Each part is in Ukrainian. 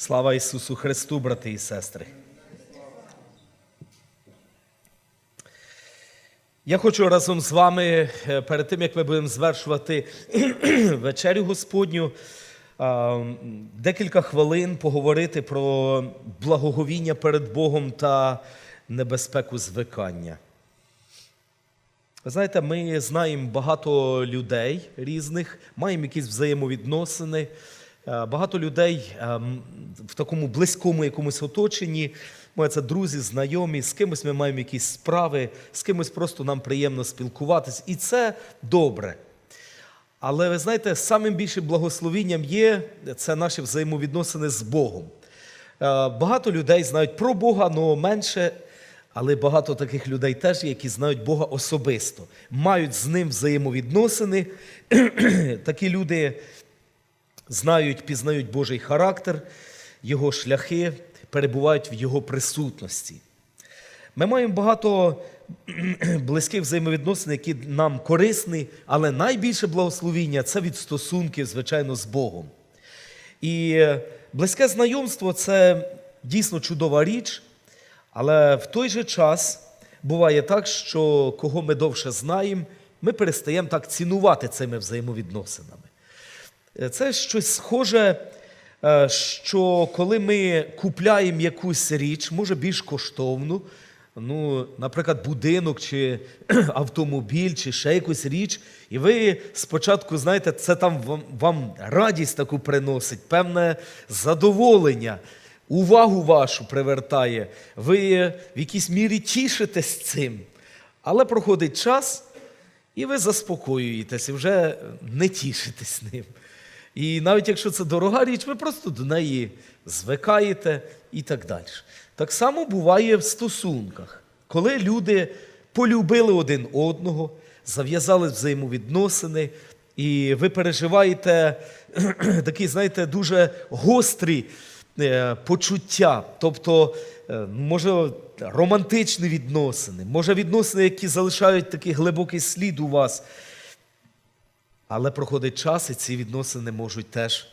Слава Ісусу Христу, брати і сестри. Я хочу разом з вами, е, перед тим як ми будемо звершувати вечерю Господню, декілька хвилин поговорити про благоговіння перед Богом та небезпеку звикання. Ви знаєте, ми знаємо багато людей різних, маємо якісь взаємовідносини. Е, Багато людей ем, в такому близькому якомусь оточенні. Може, це друзі, знайомі, з кимось ми маємо якісь справи, з кимось просто нам приємно спілкуватись. І це добре. Але ви знаєте, самим більшим благословінням є це наші взаємовідносини з Богом. Е, Багато людей знають про Бога, але менше. Але багато таких людей теж, які знають Бога особисто, мають з ним взаємовідносини. Такі люди знають, пізнають Божий характер, Його шляхи, перебувають в Його присутності. Ми маємо багато близьких взаємовідносин, які нам корисні, але найбільше благословіння це від стосунків, звичайно, з Богом. І е, близьке знайомство це дійсно чудова річ, але в той же час буває так, що кого ми довше знаємо, ми перестаємо так цінувати цими взаємовідносинами. Е, Це щось схоже, е, що коли ми купляємо якусь річ, може більш коштовну, ну, наприклад, будинок чи автомобіль, чи ще якусь річ, і ви спочатку, знаєте, це там вам, вам радість таку приносить, певне задоволення, увагу вашу привертає. Ви в якійсь мірі тішитесь цим. Але проходить час, і ви заспокоюєтесь, і вже не тішитесь ним. І навіть якщо це дорога річ, ви просто до неї звикаєте і так далі. Так само буває в стосунках, коли люди полюбили один одного, зав'язали взаємовідносини, і ви переживаєте такі, знаєте, дуже гострі е, почуття. Тобто, е, може, романтичні відносини, може відносини, які залишають такий глибокий слід у вас. Але проходить час, і ці відносини можуть теж,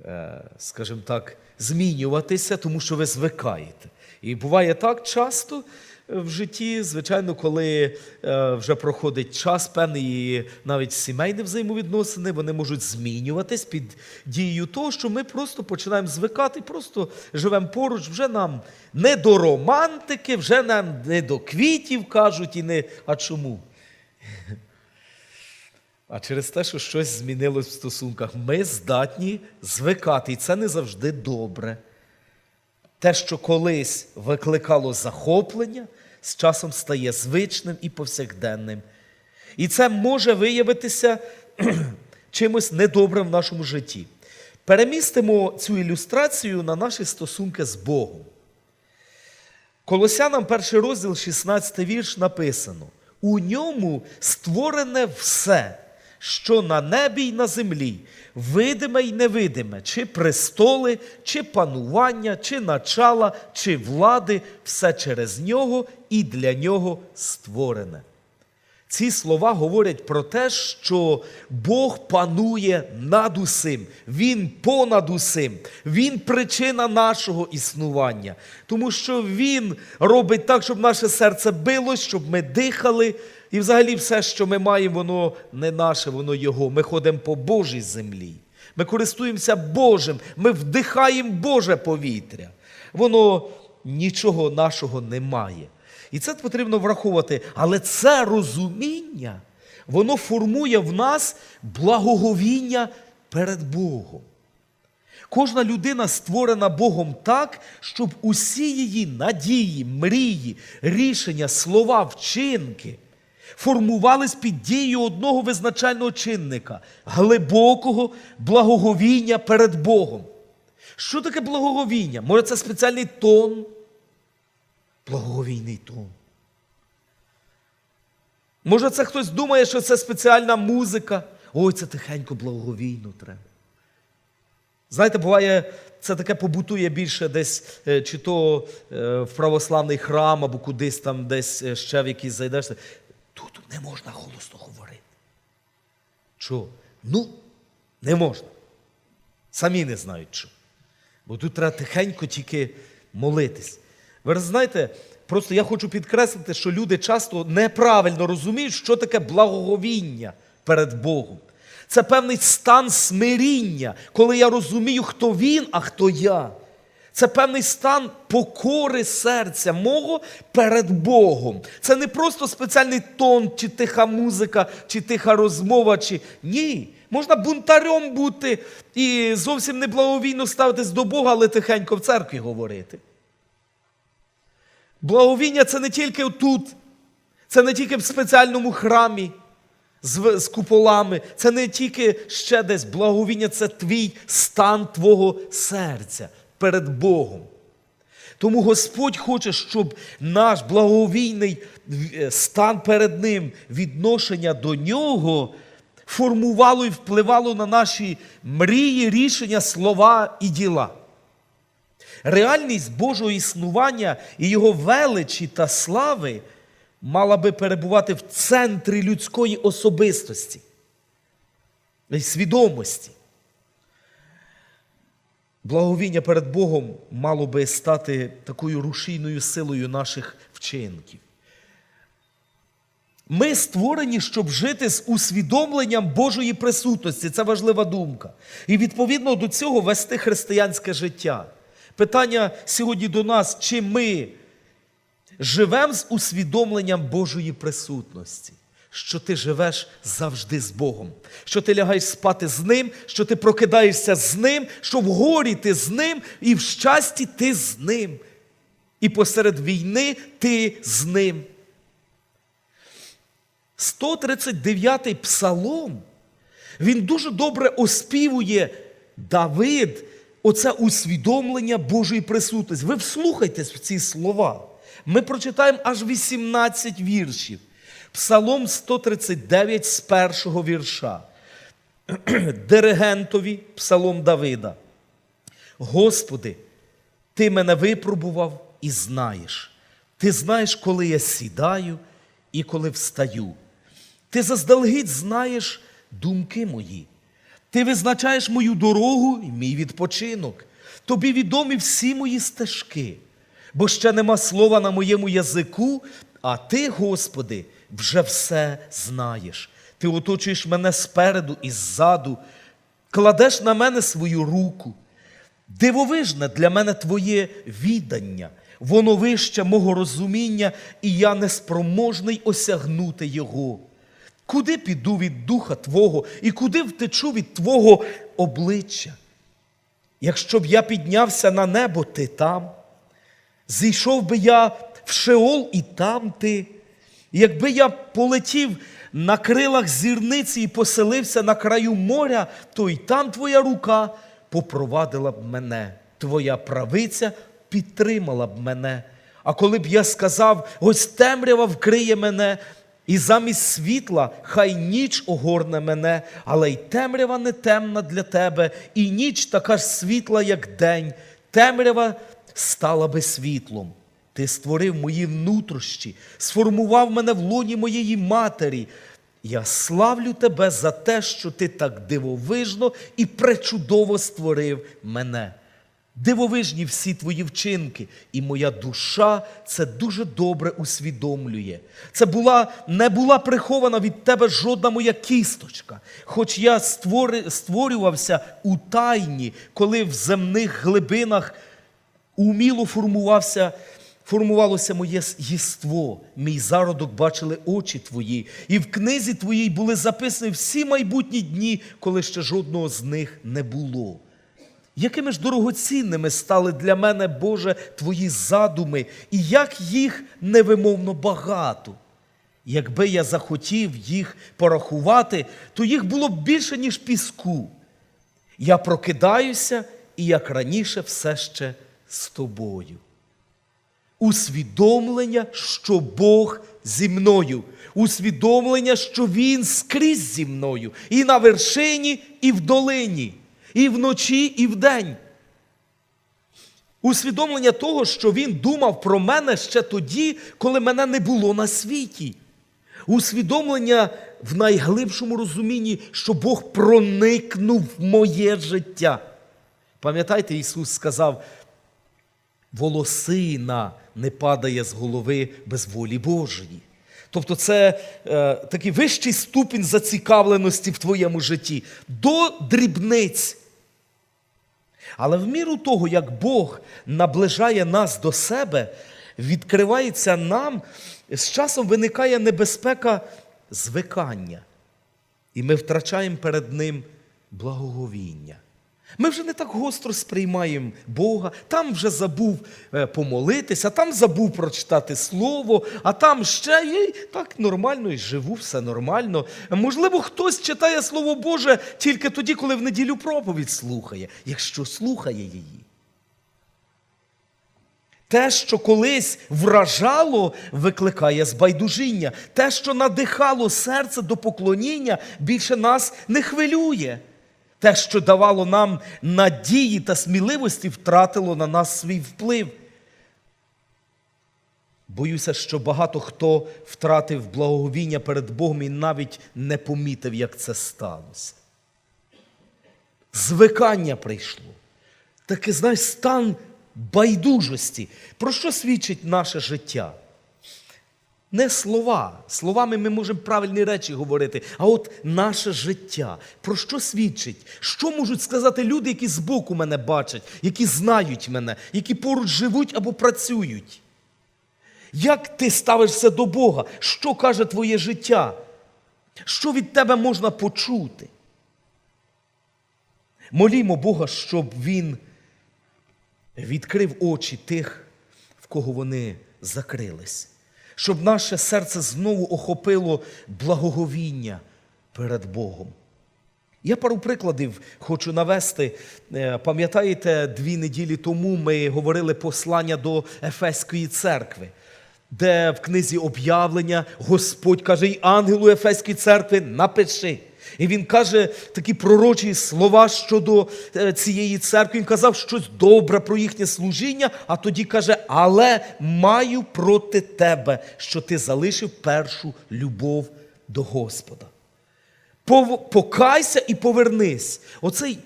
е, скажімо так, змінюватися, тому що ви звикаєте. І буває так часто в житті, звичайно, коли е, вже проходить час певний, і навіть сімейні взаємовідносини, вони можуть змінюватись під дією того, що ми просто починаємо звикати, просто живемо поруч, вже нам не до романтики, вже нам не до квітів кажуть, і не. А чому? А через те, що щось змінилось в стосунках, ми здатні звикати, і це не завжди добре. Те, що колись викликало захоплення, з часом стає звичним і повсякденним. І це може виявитися чимось недобрим в нашому житті. Перемістимо цю ілюстрацію на наші стосунки з Богом. Колосянам перший розділ, 16 вірш написано: у ньому створене все, що на небі й на землі, видиме й невидиме, чи престоли, чи панування, чи начала, чи влади, все через нього і для нього створене. Ці слова говорять про те, що Бог панує над усім, Він понад усім, Він причина нашого існування, тому що Він робить так, щоб наше серце билось, щоб ми дихали. І взагалі все, що ми маємо, воно не наше, воно Його. Ми ходимо по Божій землі. Ми користуємося Божим, ми вдихаємо Боже повітря. Воно нічого нашого не має. І це потрібно враховувати. Але це розуміння, воно формує в нас благоговіння перед Богом. Кожна людина створена Богом так, щоб усі її надії, мрії, рішення, слова, вчинки формувались під дією одного визначального чинника глибокого благоговіння перед Богом. Що таке благоговіння? Може, це спеціальний тон? Благоговійний тон. Може, це хтось думає, що це спеціальна музика. Ой, це тихенько благоговійно треба. Знаєте, буває, це таке побутує більше десь, е, чи то е, в православний храм, або кудись там десь е, ще в якийсь зайдеш. Тут не можна голосно говорити. Чого? Ну, не можна. Самі не знають що. Бо тут треба тихенько тільки молитись. Ви знаєте, просто я хочу підкреслити, що люди часто неправильно розуміють, що таке благоговіння перед Богом. Це певний стан смиріння, коли я розумію, хто він, а хто я. Це певний стан покори серця мого перед Богом. Це не просто спеціальний тон, чи тиха музика, чи тиха розмова, чи ні. Можна бунтарем бути і зовсім не благовійно ставитись до Бога, але тихенько в церкві говорити. Благовіння це не тільки тут, це не тільки в спеціальному храмі з, з куполами, це не тільки ще десь. Благовіння це твій стан твого серця перед Богом. Тому Господь хоче, щоб наш благовійний е, стан перед Ним, відношення до Нього формувало і впливало на наші мрії, рішення, слова і діла. Реальність Божого існування і Його величі та слави мала би перебувати в центрі людської особистості і свідомості. Благовіння перед Богом мало би стати такою рушійною силою наших вчинків. Ми створені, щоб жити з усвідомленням Божої присутності. Це важлива думка. І відповідно до цього вести християнське життя. Питання сьогодні до нас, чи ми живемо з усвідомленням Божої присутності, що ти живеш завжди з Богом, що ти лягаєш спати з Ним, що ти прокидаєшся з Ним, що в горі ти з Ним, і в щасті ти з Ним. І посеред війни ти з Ним. 139-й псалом, він дуже добре оспівує Давид, оце усвідомлення Божої присутності. Ви вслухайтесь в ці слова. Ми прочитаємо аж 18 віршів. Псалом 139 з першого вірша. Диригентові псалом Давида. Господи, ти мене випробував і знаєш. Ти знаєш, коли я сідаю і коли встаю. Ти заздалегідь знаєш думки мої. Ти визначаєш мою дорогу і мій відпочинок. Тобі відомі всі мої стежки, бо ще нема слова на моєму язику, а ти, Господи, вже все знаєш. Ти оточуєш мене спереду і ззаду, кладеш на мене свою руку. Дивовижне для мене Твоє віддання, воно вище мого розуміння, і я неспроможний осягнути його. Куди піду від духа Твого і куди втечу від Твого обличчя? Якщо б я піднявся на небо, ти там, зійшов би я в Шеол і там ти. Якби я полетів на крилах зірниці і поселився на краю моря, то й там твоя рука попровадила б мене, твоя правиця підтримала б мене. А коли б я сказав, ось темрява вкриє мене, і замість світла хай ніч огорне мене, але й темрява не темна для тебе, і ніч така ж світла, як день. Темрява стала би світлом. Ти створив мої внутрішні, сформував мене в лоні моєї матері. Я славлю тебе за те, що ти так дивовижно і пречудово створив мене. Дивовижні всі твої вчинки, і моя душа це дуже добре усвідомлює. Це була, не була прихована від тебе жодна моя кісточка. Хоч я створи, створювався у тайні, коли в земних глибинах уміло формувався, формувалося моє єство. Мій зародок бачили очі твої, і в книзі твоїй були записані всі майбутні дні, коли ще жодного з них не було. Якими ж дорогоцінними стали для мене, Боже, Твої задуми, і як їх невимовно багато. Якби я захотів їх порахувати, то їх було б більше, ніж піску. Я прокидаюся і як раніше все ще з тобою. Усвідомлення, що Бог зі мною, усвідомлення, що Він скрізь зі мною, і на вершині, і в долині, і вночі, і вдень. Усвідомлення того, що Він думав про мене ще тоді, коли мене не було на світі. Усвідомлення в найглибшому розумінні, що Бог проникнув в моє життя. Пам'ятаєте, Ісус сказав, волосина не падає з голови без волі Божої. Тобто це е, такий вищий ступінь зацікавленості в твоєму житті до дрібниць. Але в міру того, як Бог наближає нас до себе, відкривається нам, з часом виникає небезпека звикання. І ми втрачаємо перед Ним благоговіння. Ми вже не так гостро сприймаємо Бога, там вже забув е, помолитися, там забув прочитати слово, а там ще є так нормально і живу, все нормально. Можливо, хтось читає Слово Боже тільки тоді, коли в неділю проповідь слухає, якщо слухає її. Те, що колись вражало, викликає збайдужіння. Те, що надихало серце до поклоніння, більше нас не хвилює. Те, що давало нам надії та сміливості, втратило на нас свій вплив. Боюся, що багато хто втратив благоговіння перед Богом і навіть не помітив, як це сталося. Звикання прийшло. Такий, знаєш, стан байдужості. Про що свідчить наше життя? Не слова. Словами ми можемо правильні речі говорити, а от наше життя. Про що свідчить? Що можуть сказати люди, які збоку мене бачать, які знають мене, які поруч живуть або працюють? Як ти ставишся до Бога? Що каже твоє життя? Що від тебе можна почути? Молімо Бога, щоб Він відкрив очі тих, в кого вони закрились, щоб наше серце знову охопило благоговіння перед Богом. Я пару прикладів хочу навести. Е, Пам'ятаєте, дві неділі тому ми говорили послання до Ефеської церкви, де в книзі об'явлення Господь каже й ангелу Ефеської церкви напиши. І він каже такі пророчі слова щодо е, цієї церкви. Він казав щось добре про їхнє служіння, а тоді каже: Але маю проти тебе, що ти залишив першу любов до Господа. Покайся і повернись. Оцей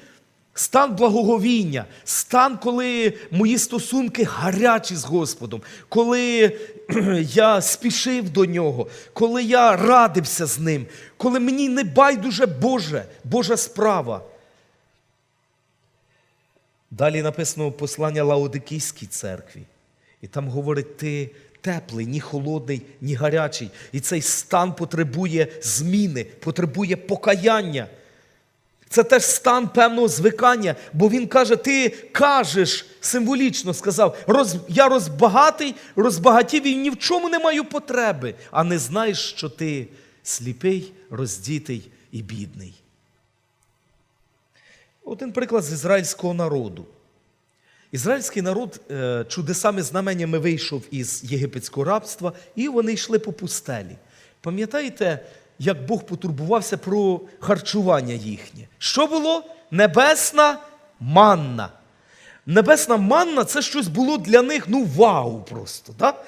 стан благоговіння, стан, коли мої стосунки гарячі з Господом, коли я спішив до нього, коли я радився з ним, коли мені не байдуже Боже, Божа справа. Далі написано послання Лаодикійській церкві. І там говорить, ти теплий, ні холодний, ні гарячий. І цей стан потребує зміни, потребує покаяння. Це теж стан певного звикання, бо він каже: ти кажеш, символічно сказав, роз, я розбагатий, розбагатів і ні в чому не маю потреби, а не знаєш, що ти сліпий, роздітий і бідний. Один приклад з ізраїльського народу. Ізраїльський народ е, чудесами знаменнями вийшов із єгипетського рабства, і вони йшли по пустелі. Пам'ятаєте, як Бог потурбувався про харчування їхнє? Що було? Небесна манна. Небесна манна це щось було для них, ну, вау просто. Так?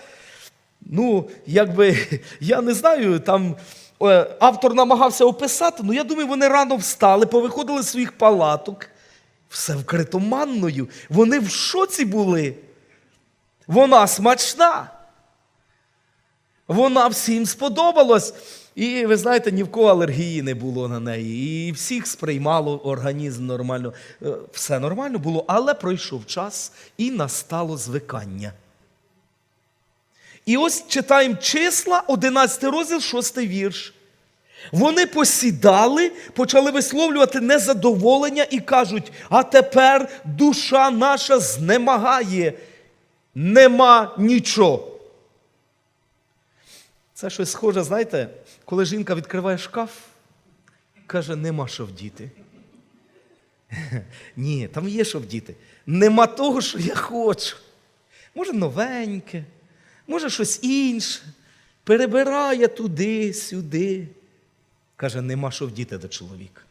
Ну, якби, я не знаю, там е, автор намагався описати, ну я думаю, вони рано встали, повиходили з своїх палаток, все вкрито манною. Вони в шоці були. Вона смачна. Вона всім сподобалась. І ви знаєте, ні в кого алергії не було на неї. І всіх сприймало організм нормально. Е, Все нормально було, але пройшов час і настало звикання. І ось читаємо числа, 11 розділ, 6 вірш. Вони посідали, почали висловлювати незадоволення і кажуть: а тепер душа наша знемагає, нема нічого. Це щось схоже, знаєте, коли жінка відкриває шкаф, каже, нема що вдіти. Ні, там є що вдіти. Нема того, що я хочу. Може, новеньке, може щось інше. Перебирає туди, сюди. Каже, нема що вдіти до чоловіка.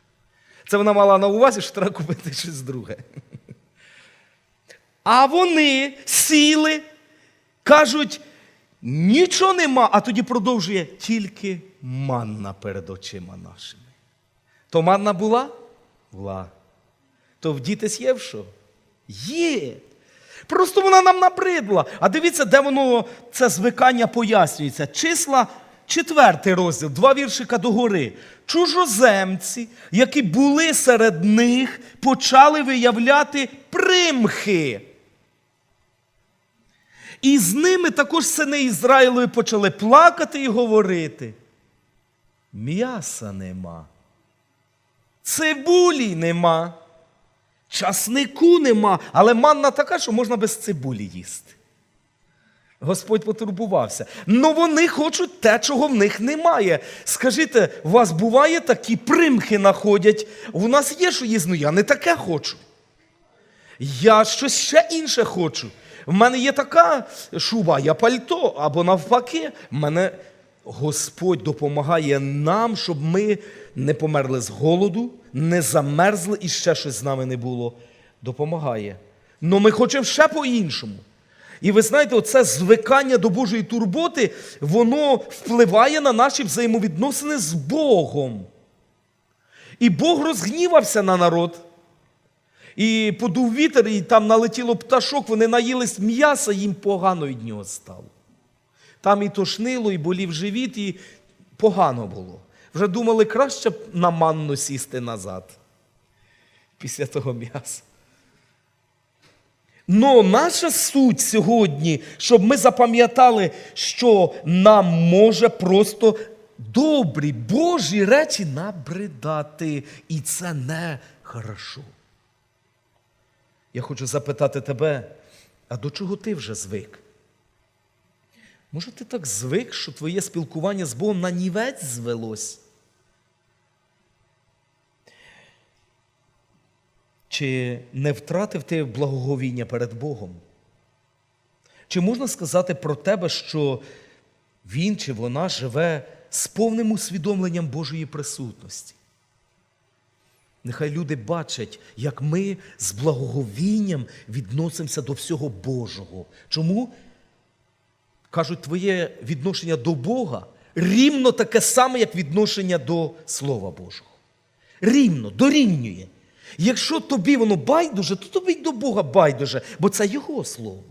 Це вона мала на увазі, що треба купити щось друге. А вони сіли, кажуть, нічого нема, а тоді продовжує тільки манна перед очима нашими. То манна була? Була. То в що? Є. Просто вона нам набридла. А дивіться, де воно це звикання пояснюється. Числа, четвертий розділ, два віршика догори. Чужоземці, які були серед них, почали виявляти примхи. І з ними також сини Ізраїлові почали плакати і говорити. М'яса нема, цибулі нема, часнику нема, але манна така, що можна без цибулі їсти. Господь потурбувався. Ну вони хочуть те, чого в них немає. Скажіть, у вас буває такі примхи находять? У нас є, що їсти, ну я не таке хочу. Я щось ще інше хочу. В мене є така шуба, я пальто, або навпаки, мене Господь допомагає нам, щоб ми не померли з голоду, не замерзли і ще щось з нами не було. Допомагає. Но ми хочемо ще по-іншому. І ви знаєте, оце звикання до Божої турботи, воно впливає на наші взаємовідносини з Богом. І Бог розгнівався на народ. І подув вітер, і там налетіло пташок, вони наїлись м'яса, їм погано від нього стало. Там і тошнило, і болів живіт, і погано було. Вже думали, краще б на манну сісти назад після того м'яса. Но наша суть сьогодні, щоб ми запам'ятали, що нам може просто добрі Божі речі набридати. І це не хорошо. Я хочу запитати тебе, а до чого ти вже звик? Може, ти так звик, що твоє спілкування з Богом на нівець звелось? Чи не втратив ти благоговіння перед Богом? Чи можна сказати про тебе, що він чи вона живе з повним усвідомленням Божої присутності? Нехай люди бачать, як ми з благоговінням відносимося до всього Божого. Чому? Кажуть, твоє відношення до Бога рівно таке саме, як відношення до Слова Божого. Рівно, дорівнює. Якщо тобі воно байдуже, то тобі й до Бога байдуже, бо це Його Слово.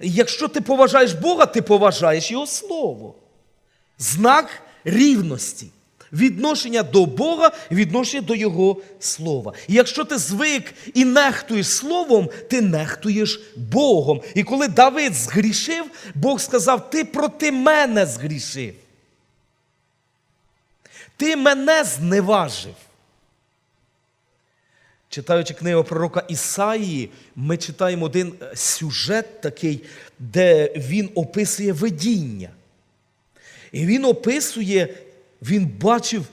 Якщо ти поважаєш Бога, ти поважаєш Його Слово. Знак рівності. Відношення до Бога, відношення до Його Слова. І якщо ти звик і нехтуєш Словом, ти нехтуєш Богом. І коли Давид згрішив, Бог сказав: Ти проти мене згрішив. Ти мене зневажив. Читаючи книгу пророка Ісаїї, ми читаємо один е, сюжет такий, де він описує видіння. І він описує, він бачив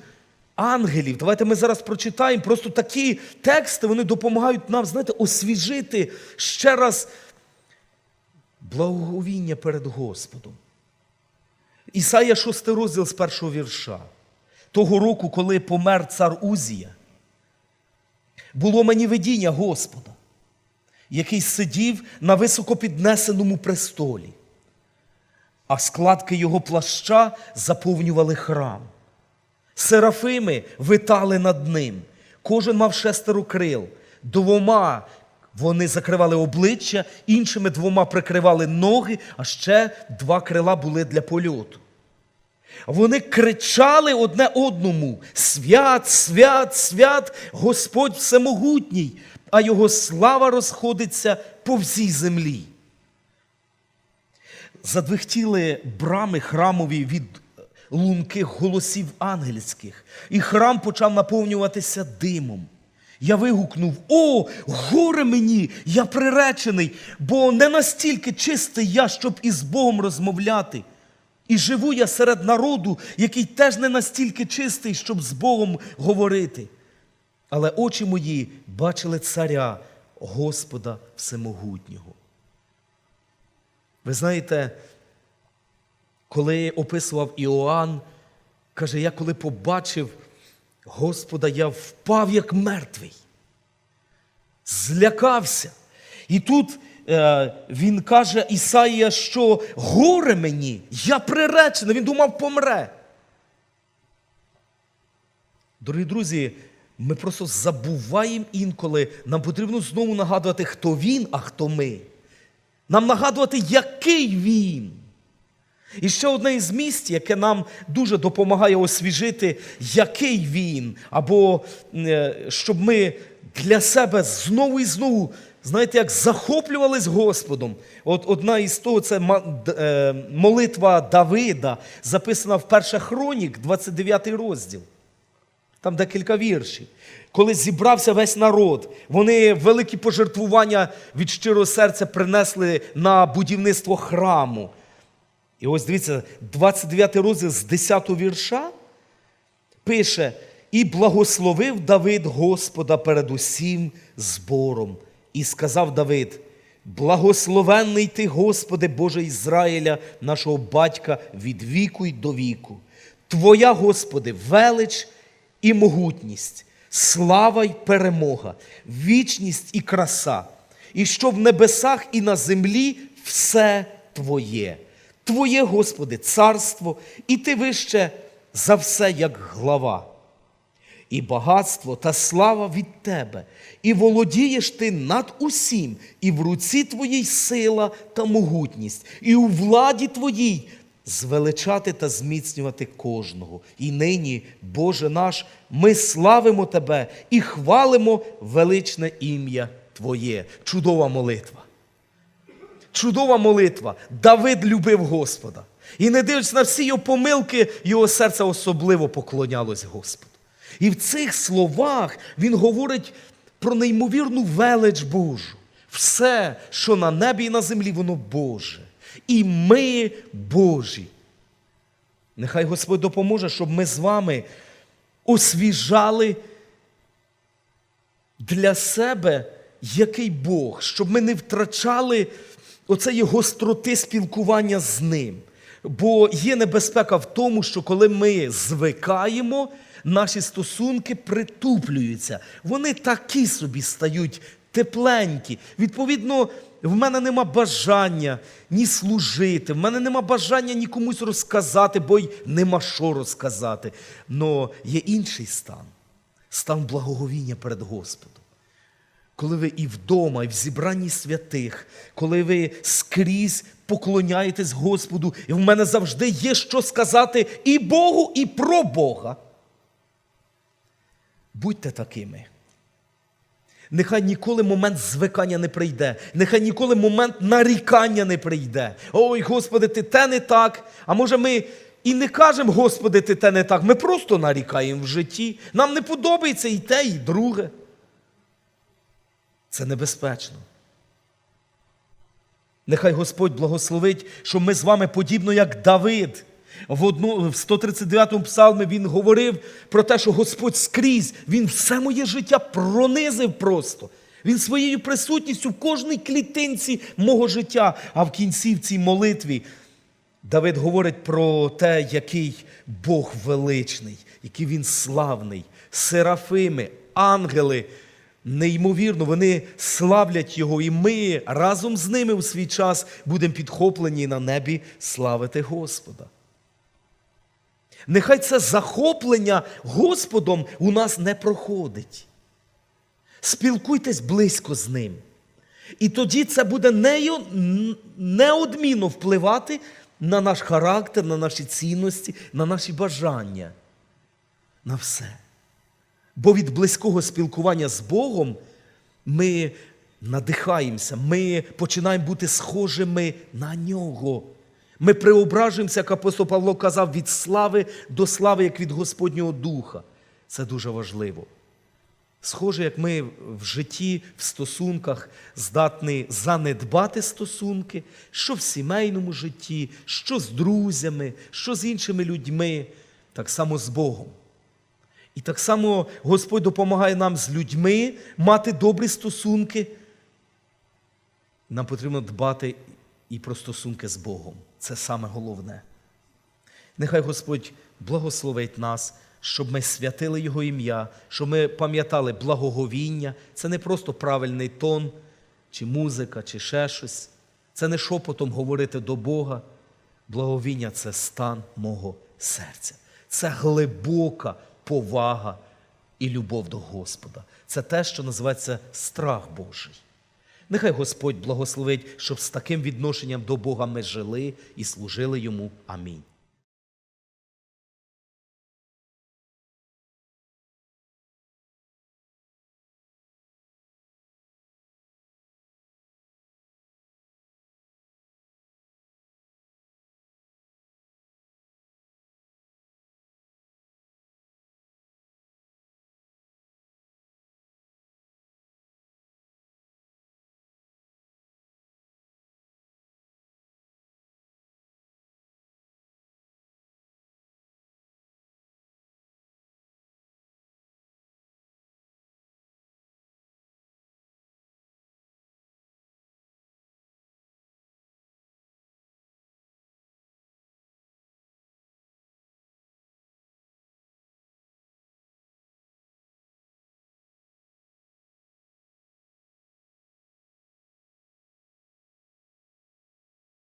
ангелів. Давайте ми зараз прочитаємо. Просто такі тексти вони допомагають нам, знаєте, освіжити ще раз благоговіння перед Господом. Ісая 6 розділ з першого вірша. Того року, коли помер цар Узія, було мені видіння Господа, який сидів на високопіднесеному престолі, а складки його плаща заповнювали храм. Серафими витали над ним, кожен мав шестеро крил, двома вони закривали обличчя, іншими двома прикривали ноги, а ще два крила були для польоту. Вони кричали одне одному: Свят, свят, свят, Господь Всемогутній, а Його слава розходиться по всій землі. Задвихтіли брами храмові від лунких голосів ангельських, і храм почав наповнюватися димом. Я вигукнув: О, горе мені! Я приречений, бо не настільки чистий я, щоб із Богом розмовляти. І живу я серед народу, який теж не настільки чистий, щоб з Богом говорити. Але очі мої бачили царя, Господа Всемогутнього. Ви знаєте, коли описував Іоанн, каже, я коли побачив Господа, я впав як мертвий, злякався. І тут е, він каже Ісаїя, що горе мені, я приречений, він думав, помре. Дорогі друзі, Ми просто забуваємо інколи. Нам потрібно знову нагадувати, хто він, а хто ми. Нам нагадувати, який він. І ще одне із місць, яке нам дуже допомагає освіжити, який він, або е, щоб ми для себе знову і знову, знаєте, як захоплювались Господом. От одна із того це е, молитва Давида, записана в перша хронік, 29 розділ. Там декілька віршів. Коли зібрався весь народ, вони великі пожертвування від щирого серця принесли на будівництво храму. І ось дивіться, 29 розділ з 10 вірша пише: І благословив Давид Господа перед усім збором. І сказав Давид: Благословенний ти, Господи, Боже Ізраїля, нашого батька від віку й до віку. Твоя, Господи, велич і могутність, слава й перемога, вічність і краса, і що в небесах і на землі все Твоє. Твоє, Господи, царство, і ти вище за все, як глава. І багатство та слава від тебе, і володієш ти над усім, і в руці твоїй сила та могутність, і у владі твоїй звеличати та зміцнювати кожного. І нині, Боже наш, ми славимо Тебе і хвалимо величне ім'я Твоє. Чудова молитва. Чудова молитва. Давид любив Господа. І не дивлячись на всі його помилки, його серце особливо поклонялось Господу. І в цих словах він говорить про неймовірну велич Божу. Все, що на небі і на землі, воно Боже. І ми Божі. Нехай Господь допоможе, щоб ми з вами освіжали для себе який Бог, щоб ми не втрачали оцеї гостроти спілкування з Ним. Бо є небезпека в тому, що коли ми звикаємо, наші стосунки притуплюються. Вони такі собі стають тепленькі. Відповідно, в мене нема бажання ні служити, в мене нема бажання ні комусь розказати, бо й нема що розказати. Но є інший стан стан благоговіння перед Господом. Коли ви і вдома, і в зібранні святих, коли ви скрізь поклоняєтесь Господу, і в мене завжди є що сказати і Богу, і про Бога. Будьте такими. Нехай ніколи момент звикання не прийде, нехай ніколи момент нарікання не прийде. Ой, Господи, ти те не так. А може ми і не кажемо, Господи, ти те не так. Ми просто нарікаємо в житті. Нам не подобається і те, і друге. Це небезпечно. Нехай Господь благословить, що ми з вами подібно як Давид. В, одну, в 139-му псалмі він говорив про те, що Господь скрізь, Він все моє життя пронизив просто. Він своєю присутністю в кожній клітинці мого життя. А в кінці в цій молитві Давид говорить про те, який Бог величний, який він славний, серафими, ангели. Неймовірно, вони славлять Його, і ми разом з ними у свій час будемо підхоплені на небі славити Господа. Нехай це захоплення Господом у нас не проходить. Спілкуйтесь близько з ним. І тоді це буде неодмінно впливати на наш характер, на наші цінності, на наші бажання, на все. Бо від близького спілкування з Богом ми надихаємося, ми починаємо бути схожими на нього. Ми преображуємося, як апостол Павло казав, від слави до слави, як від Господнього Духа. Це дуже важливо. Схоже, як ми в житті, в стосунках здатні занедбати стосунки, що в сімейному житті, що з друзями, що з іншими людьми, так само з Богом. І так само Господь допомагає нам з людьми мати добрі стосунки. Нам потрібно дбати і про стосунки з Богом. Це саме головне. Нехай Господь благословить нас, щоб ми святили Його ім'я, щоб ми пам'ятали благоговіння. Це не просто правильний тон, чи музика, чи ще щось. Це не шепотом говорити до Бога. Благовіння це стан мого серця. Це глибока повага і любов до Господа. Це те, що називається страх Божий. Нехай Господь благословить, щоб з таким відношенням до Бога ми жили і служили йому. Амінь.